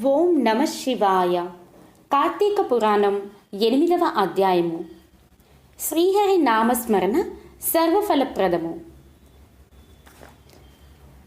ఓం నమ శివాయ. కార్తీక పురాణం ఎనిమిదవ అధ్యాయము. శ్రీహరి నామస్మరణ సర్వఫలప్రదము.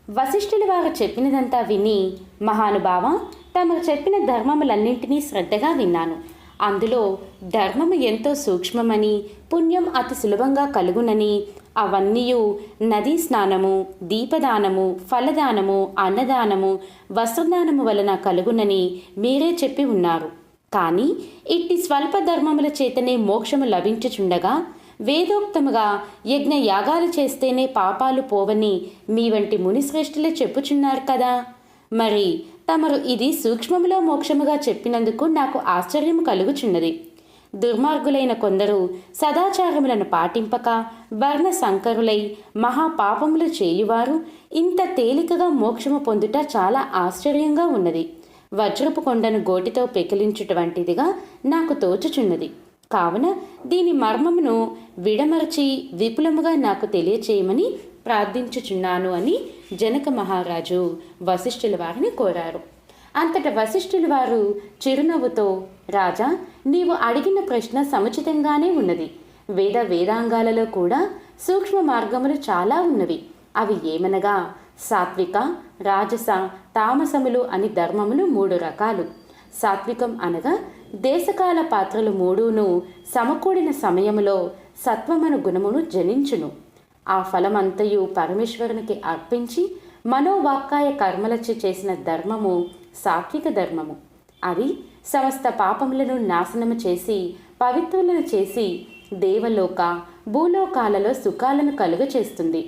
వశిష్ఠులు వారు చెప్పినదంతా విని మహానుభావ తమకు చెప్పిన ధర్మములన్నింటినీ శ్రద్ధగా విన్నాను. అందులో ధర్మము ఎంతో సూక్ష్మమని పుణ్యం అతి సులభంగా కలుగునని అవన్నీయు నదీ స్నానము దీపదానము ఫలదానము అన్నదానము వస్త్రదానము వలన కలుగునని మీరే చెప్పి ఉన్నారు. కానీ ఇట్టి స్వల్ప ధర్మముల చేతనే మోక్షము లభించుచుండగా వేదోక్తముగా యజ్ఞ యాగాలు చేస్తేనే పాపాలు పోవని మీ వంటి మునిశ్రేష్ఠులే చెప్పుచున్నారు కదా. మరి తమరు ఇది సూక్ష్మములో మోక్షముగా చెప్పినందుకు నాకు ఆశ్చర్యం కలుగుచున్నది. దుర్మార్గులైన కొందరు సదాచారములను పాటింపక వర్ణ సంకరులై మహాపాపములు చేయువారు ఇంత తేలికగా మోక్షము పొందుట చాలా ఆశ్చర్యంగా ఉన్నది. వజ్రపు కొండను గోటితో పెకిలించుటువంటిదిగా నాకు తోచుచున్నది. కావున దీని మర్మమును విడమరచి విపులముగా నాకు తెలియచేయమని ప్రార్థించుచున్నాను అని జనక మహారాజు వశిష్ఠుల వారిని కోరారు. అంతట వశిష్ఠులు వారు చిరునవ్వుతో రాజా నీవు అడిగిన ప్రశ్న సముచితంగానే ఉన్నది. వేద వేదాంగాలలో కూడా సూక్ష్మ మార్గములు చాలా ఉన్నవి. అవి ఏమనగా సాత్విక రాజస తామసములు అని ధర్మములు మూడు రకాలు. సాత్వికం అనగా దేశకాల పాత్రలు మూడును సమకూడిన సమయములో సత్వమను గుణమును జనించును. ఆ ఫలమంతయు పరమేశ్వరునికి అర్పించి మనోవాక్కాయ కర్మలచే చేసిన ధర్మము సాత్విక ధర్మము. అది సమస్త పాపములను నాశనము చేసి పవిత్రులను చేసి దేవలోక భూలోకాలలో సుఖాలను కలుగచేస్తుంది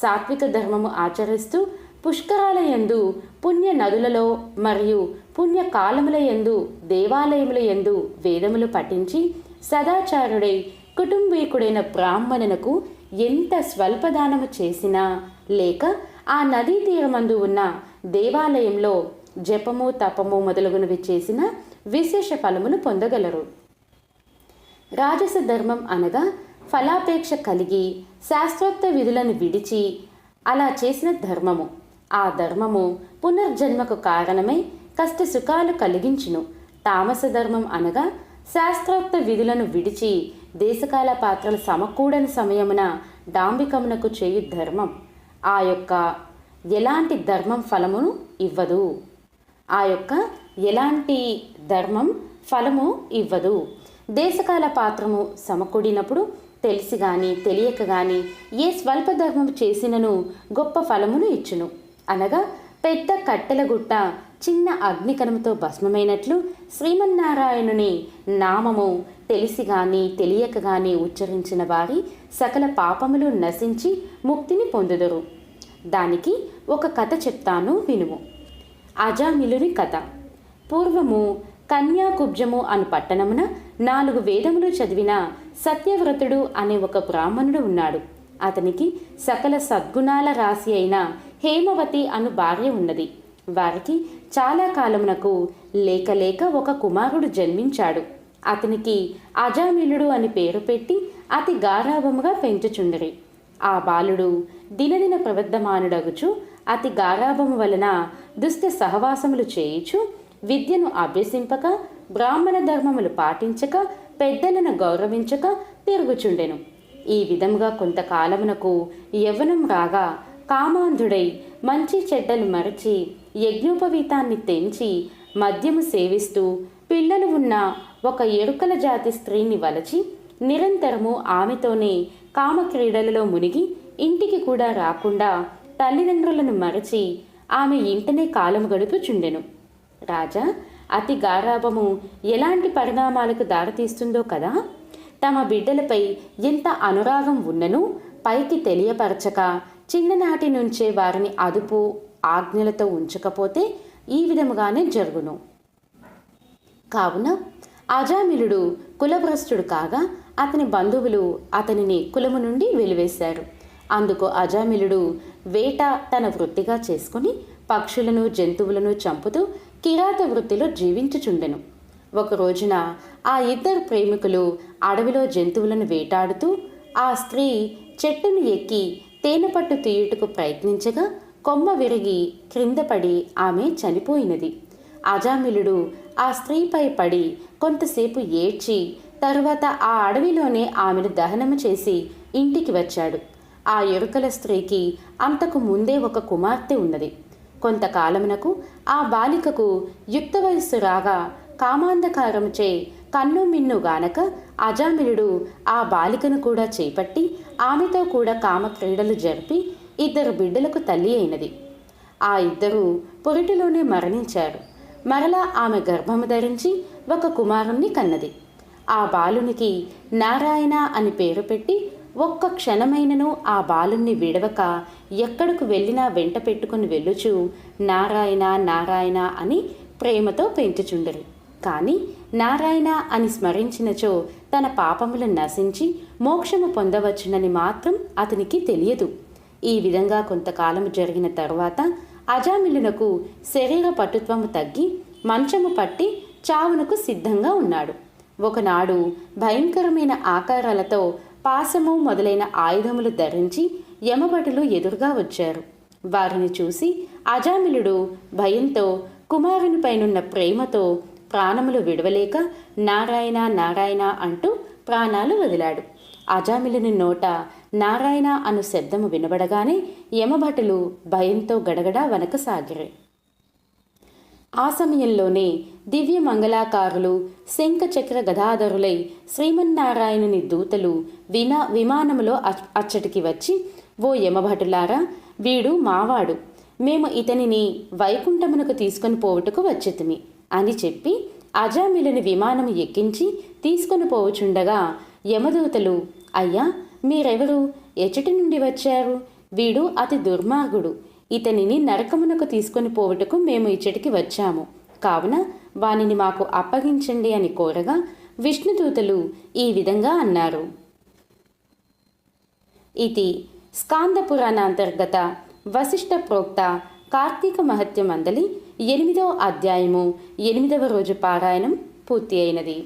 సాత్విక ధర్మము ఆచరిస్తూ పుష్కరాల యందు పుణ్య నదులలో మరియు పుణ్య కాలముల యందు దేవాలయముల యందు వేదములు పఠించి సదాచారుడై కుటుంబీకుడైన బ్రాహ్మణునకు ఎంత స్వల్పదానము చేసినా లేక ఆ నదీ తీరమందు ఉన్న దేవాలయంలో జపము తపము మొదలగునవి చేసిన విశేష ఫలమును పొందగలరు. రాజస ధర్మం అనగా ఫలాపేక్ష కలిగి శాశ్వత విధులను విడిచి అలా చేసిన ధర్మము. ఆ ధర్మము పునర్జన్మకు కారణమై కష్ట సుఖాలు కలిగించును. తామస ధర్మం అనగా శాస్త్రోక్త విధులను విడిచి దేశకాల పాత్రలు సమకూడని సమయమున డాంబికమునకు చేయు ధర్మం. ఆ యొక్క ఎలాంటి ధర్మం ఫలమును ఇవ్వదు. ఆ యొక్క ఎలాంటి ధర్మం ఫలము ఇవ్వదు. దేశకాల పాత్రము సమకూడినప్పుడు తెలిసి గాని తెలియక గాని ఏ స్వల్ప ధర్మం చేసినను గొప్ప ఫలమును ఇచ్చును. అనగా పెద్ద కట్టెల గుట్ట చిన్న అగ్నికణముతో భస్మమైనట్లు శ్రీమన్నారాయణుని నామము తెలిసి గాని తెలియక గాని ఉచ్చరించిన వారి సకల పాపములు నశించి ముక్తిని పొందుదురు. దానికి ఒక కథ చెప్తాను వినుము. అజామిలుని కథ. పూర్వము కన్యాకుబ్జము అను పట్టణమున నాలుగు వేదములు చదివిన సత్యవ్రతుడు అనే ఒక బ్రాహ్మణుడు ఉన్నాడు. అతనికి సకల సద్గుణాల రాశి అయిన హేమవతి అను భార్య ఉన్నది. వారికి చాలా కాలమునకు లేక లేక ఒక కుమారుడు జన్మించాడు. అతనికి అజామిలుడు అని పేరు పెట్టి అతి గారాభముగా పెంచుచుండరి. ఆ బాలుడు దినదిన ప్రవర్ధమానుడగుచు అతి గారాభము వలన దుష్ట సహవాసములు చేయుచు విద్యను అభ్యసింపక బ్రాహ్మణ ధర్మములు పాటించక పెద్దలను గౌరవించక తిరుగుచుండెను. ఈ విధముగా కొంతకాలమునకు యవ్వనం రాగా కామాంధుడై మంచి చెడ్డలు మరచి యజ్ఞోపవీతాన్ని తెంచి మద్యము సేవిస్తూ పిల్లలు ఉన్న ఒక ఎరుకల జాతి స్త్రీని వలచి నిరంతరము ఆమెతోనే కామక్రీడలలో మునిగి ఇంటికి కూడా రాకుండా తల్లిదండ్రులను మరచి ఆమె ఇంటనే కాలము గడుపుచుండెను రాజా అతి గారాభము ఎలాంటి పరిణామాలకు దారితీస్తుందో కదా? తమ బిడ్డలపై ఎంత అనురాగం ఉన్ననూ పైకి తెలియపరచక చిన్ననాటి నుంచే వారిని అదుపు ఆజ్ఞలతో ఉంచకపోతే ఈ విధముగానే జరుగును. కావున అజామిలుడు కులభ్రష్టుడు కాగా అతని బంధువులు అతనిని కులము నుండి వెలివేశారు. అందుకు అజామిలుడు వేట తన వృత్తిగా చేసుకుని పక్షులను జంతువులను చంపుతూ కిరాత వృత్తిలో జీవించుచుండెను. ఒక రోజున ఆ ఇద్దరు ప్రేమికులు అడవిలో జంతువులను వేటాడుతూ ఆ స్త్రీ చెట్టును ఎక్కి తేనెపట్టు తీయుటకు ప్రయత్నించగా కొమ్మ విరిగి క్రింద పడి ఆమె చనిపోయినది. అజామిలుడు ఆ స్త్రీపై పడి కొంతసేపు ఏడ్చి తరువాత ఆ అడవిలోనే ఆమెను దహనము చేసి ఇంటికి వచ్చాడు. ఆ ఎరుకల స్త్రీకి అంతకు ముందే ఒక కుమార్తె ఉన్నది. కొంతకాలమునకు ఆ బాలికకు యుక్త వయస్సు రాగా కామాంధకారముచే కన్ను మిన్ను గానక అజామిలుడు ఆ బాలికను కూడా చేపట్టి ఆమెతో కూడా కామ క్రీడలు జరిపి ఇద్దరు బిడ్డలకు తల్లి అయినది. ఆ ఇద్దరు పొరిటిలోనే మరణించారు. మరలా ఆమె గర్భము ధరించి ఒక కుమారుణ్ణి కన్నది. ఆ బాలునికి నారాయణ అని పేరు పెట్టి ఒక్క క్షణమైనను ఆ బాలుణ్ణి విడవక ఎక్కడకు వెళ్ళినా వెంట పెట్టుకుని వెళ్ళుచు నారాయణ నారాయణ అని ప్రేమతో పెంచుచుండరు కానీ నారాయణ అని స్మరించినచో తన పాపములను నశించి మోక్షము పొందవచ్చునని మాత్రం అతనికి తెలియదు. ఈ విధంగా కొంతకాలం జరిగిన తరువాత అజామిలునకు శరీర పటుత్వము తగ్గి మంచము పట్టి చావునకు సిద్ధంగా ఉన్నాడు. ఒకనాడు భయంకరమైన ఆకారాలతో పాసము మొదలైన ఆయుధములు ధరించి యమభటులు ఎదురుగా వచ్చారు. వారిని చూసి అజామిలుడు భయంతో కుమారునిపైనున్న ప్రేమతో ప్రాణములు విడవలేక నారాయణ నారాయణ అంటూ ప్రాణాలు వదిలాడు. అజామిలుని నోట నారాయణ అను శబ్దము వినబడగానే యమభటులు భయంతో గడగడా వనకసాగిరి ఆ సమయంలోనే దివ్య మంగళాకారులు శంఖచక్ర గదాధరులై శ్రీమన్నారాయణుని దూతలు వినా విమానములో అచ్చటికి వచ్చి ఓ యమభటులారా వీడు మావాడు. మేము ఇతనిని వైకుంఠమునకు తీసుకొని పోవుటకు వచ్చితిమి అని చెప్పి అజామిలుని విమానము ఎక్కించి తీసుకొని పోవుచుండగా యమదూతలు అయ్యా మీరెవరు? ఎచ్చటి నుండి వచ్చారు? వీడు అతి దుర్మార్గుడు. ఇతనిని నరకమునకు తీసుకొని పోవుటకు మేము ఇచ్చటికి వచ్చాము. కావున వానిని మాకు అప్పగించండి అని కోరగా విష్ణుదూతలు ఈ విధంగా అన్నారు. ఇది స్కాంద పురాణ అంతర్గత వశిష్ఠ ప్రోక్త కార్తీక మహత్య మందలి ఎనిమిదవ అధ్యాయము ఎనిమిదవ రోజు పారాయణం పూర్తి అయినది.